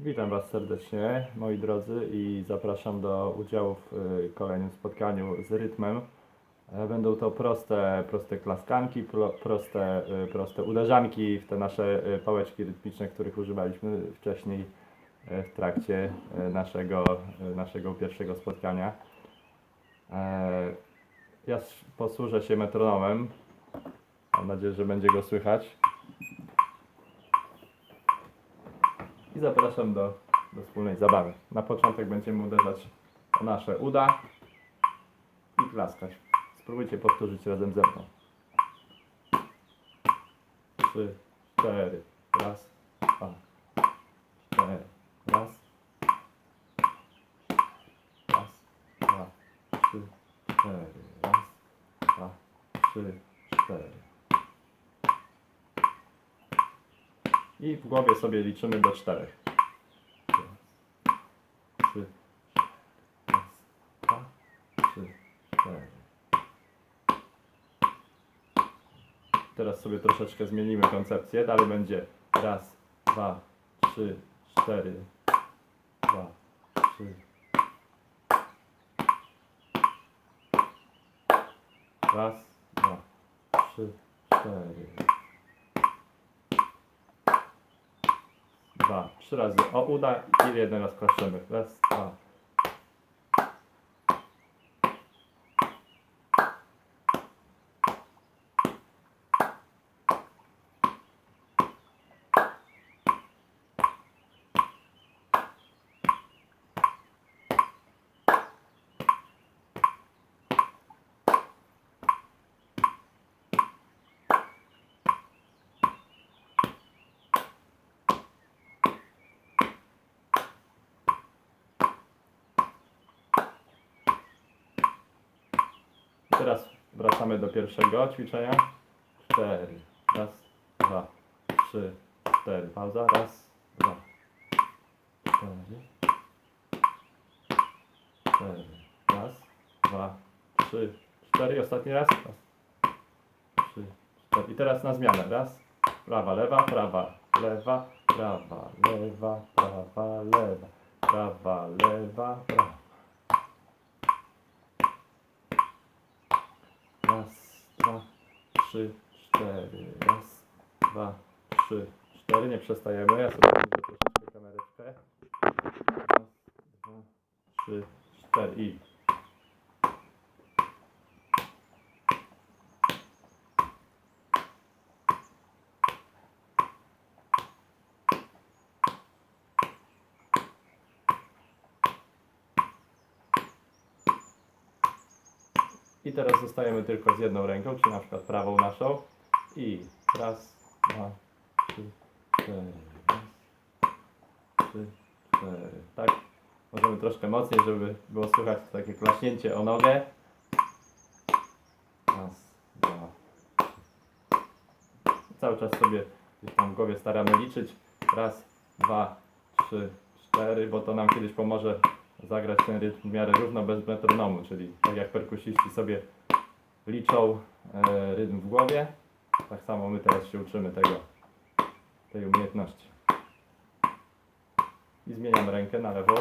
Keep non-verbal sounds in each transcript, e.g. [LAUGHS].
Witam Was serdecznie, moi drodzy, i zapraszam do udziału w y, kolejnym spotkaniu z rytmem. E, Będą to proste, proste klaskanki, pro, proste, y, proste uderzanki w te nasze y, pałeczki rytmiczne, których używaliśmy wcześniej y, w trakcie y, naszego, naszego pierwszego spotkania. E, Ja posłużę się metronomem. Mam nadzieję, że będzie go słychać. I zapraszam do, do wspólnej zabawy. Na początek będziemy uderzać o nasze uda i klaskać. Spróbujcie powtórzyć razem ze mną. Trzy, cztery, raz, dwa, cztery, raz, raz, dwa, trzy, cztery, raz, dwa, trzy, cztery. I w głowie sobie liczymy do czterech. Raz, trzy, cztery. Teraz sobie troszeczkę zmienimy koncepcję. Dalej będzie raz, dwa, trzy, cztery, dwa, trzy. Raz, dwa, trzy, cztery. Dwa, trzy razy o uda i jeden raz klaszczemy. Raz, dwa. Teraz wracamy do pierwszego ćwiczenia. Cztery. Raz, dwa, trzy, cztery. Pauza. Raz, dwa, cztery. Cztery. Raz, dwa, trzy, cztery. I ostatni raz. Raz, trzy, cztery. I teraz na zmianę. Raz, prawa, lewa, prawa, lewa, prawa, lewa, prawa, lewa, prawa, lewa, prawa. Raz, dwa, trzy, cztery. Raz, dwa, trzy, cztery. Nie przestajemy. Ja sobie troszeczkę kamereczkę. Raz, dwa, trzy, cztery i. I teraz zostajemy tylko z jedną ręką, czyli na przykład prawą naszą. I raz, dwa, trzy, cztery. Raz, trzy, cztery. Tak. Możemy troszkę mocniej, żeby było słychać takie klaśnięcie o nogę. Raz, dwa. Cały czas sobie gdzieś tam w głowie staramy liczyć. Raz, dwa, trzy, cztery, bo to nam kiedyś pomoże zagrać ten rytm w miarę równo bez metronomu, czyli tak jak perkusiści sobie liczą e, rytm w głowie, tak samo my teraz się uczymy tego, tej umiejętności. I zmieniam rękę na lewą.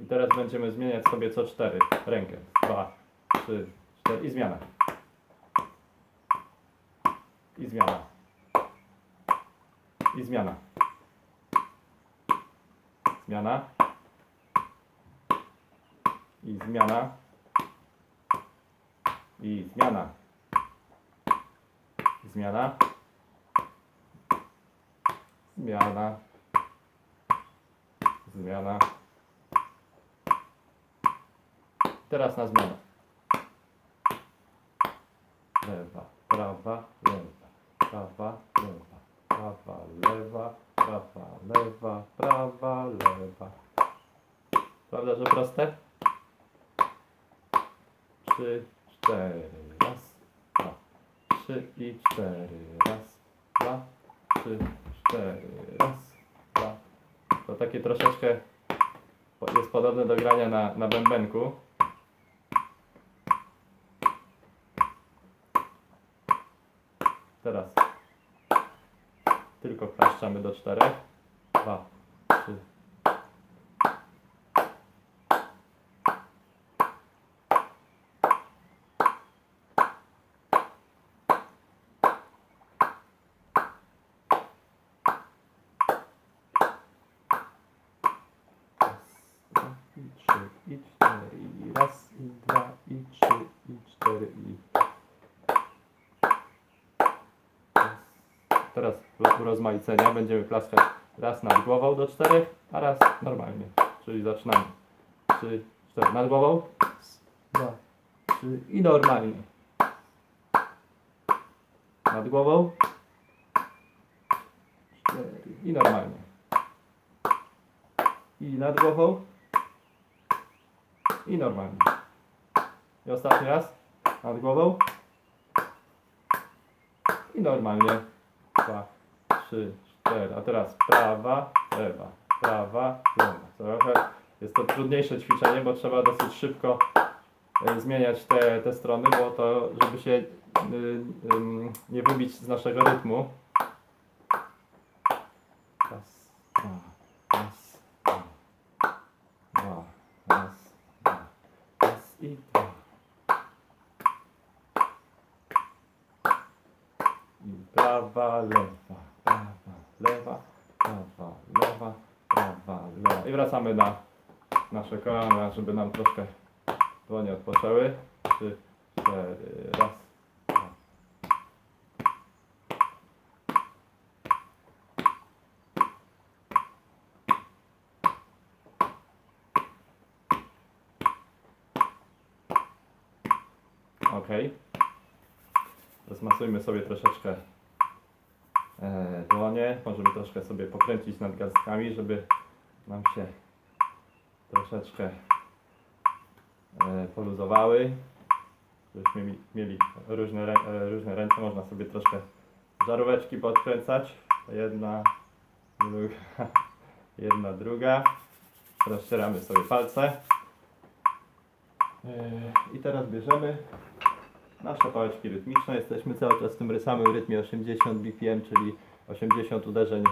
I teraz będziemy zmieniać sobie co cztery rękę. Dwa, trzy, cztery i zmiana. I zmiana. I zmiana. Zmiana. I zmiana. I zmiana. Zmiana. Zmiana. Zmiana. Teraz na zmianę. Lewa, prawa, lewa, prawa, lewa, prawa, lewa, prawa, lewa, prawa, lewa. Prawda, że proste? Trzy, cztery, raz, dwa, trzy i cztery, raz, dwa, trzy, cztery, raz, dwa. To takie troszeczkę jest podobne do grania na, na bębenku. Teraz tylko klaszczamy do czterech. Dwa, trzy. Raz, dwa, i trzy, i cztery, i raz, i trzy, i cztery, i raz. Teraz w urozmaicenia będziemy klaskać raz nad głową do czterech, a raz normalnie. Czyli zaczynamy. Trzy, cztery. Nad głową. Dwa, trzy i normalnie. Nad głową. Cztery i normalnie. I nad głową. I normalnie. I ostatni raz. Nad głową. I normalnie. Dwa, trzy, cztery. A teraz prawa, lewa, prawa, lewa. Trochę jest to trudniejsze ćwiczenie, bo trzeba dosyć szybko e, zmieniać te, te strony, bo to, żeby się y, ym, nie wybić z naszego rytmu. Raz, dwa, raz, dwa, dwa, raz, dwa, raz i dwa. I prawa, lewa, lewa, prawa, lewa. I wracamy na nasze kolana, żeby nam troszkę dłonie odpoczęły. Trzy, cztery, raz, dwa. Ok. Rozmasujmy sobie troszeczkę dłonie. Możemy troszkę sobie pokręcić nad garstkami, żeby nam się troszeczkę e, poluzowały. Żebyśmy mi- mieli różne, e, różne ręce. Można sobie troszkę żaróweczki podkręcać. Jedna, druga, [LAUGHS] jedna, druga. Rozcieramy sobie palce. E, I teraz bierzemy nasze pałeczki rytmiczne. Jesteśmy cały czas w tym samym rytmie 80 BPM, czyli 80 uderzeń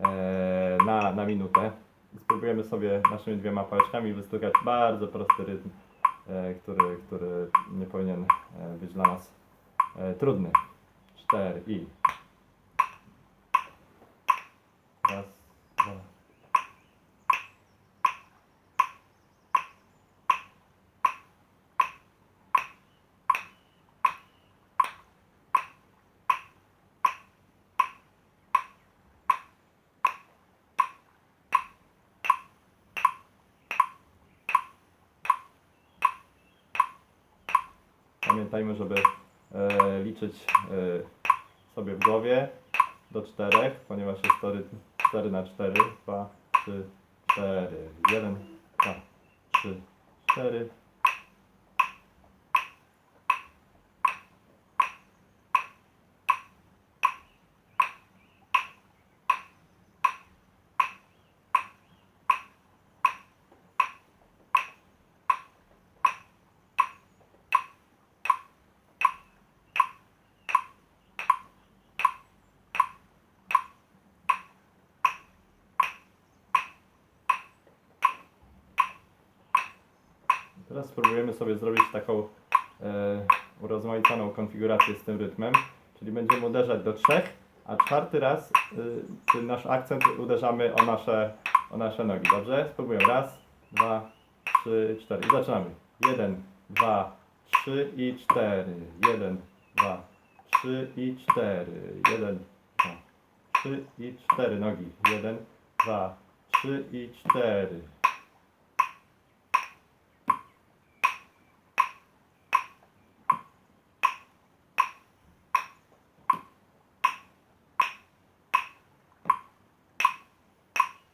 e, na, na minutę. Spróbujemy sobie naszymi dwiema pałeczkami wystukać bardzo prosty rytm, e, który, który nie powinien e, być dla nas trudny. 4 i raz, dwa, Pamiętajmy, żeby e, liczyć e, sobie w głowie do czterech, ponieważ jest to rytm 4 na 4 2, 3, 4 1, 2, 3, 4 Teraz spróbujemy sobie zrobić taką e, urozmaiconą konfigurację z tym rytmem, czyli będziemy uderzać do trzech, a czwarty raz y, nasz akcent uderzamy o nasze, o nasze nogi, dobrze? Spróbujemy. Raz, dwa, trzy, cztery. I zaczynamy. Jeden, dwa, trzy i cztery. Jeden, dwa, trzy i cztery. Jeden, dwa, trzy i cztery. Nogi. Jeden, dwa, trzy i cztery.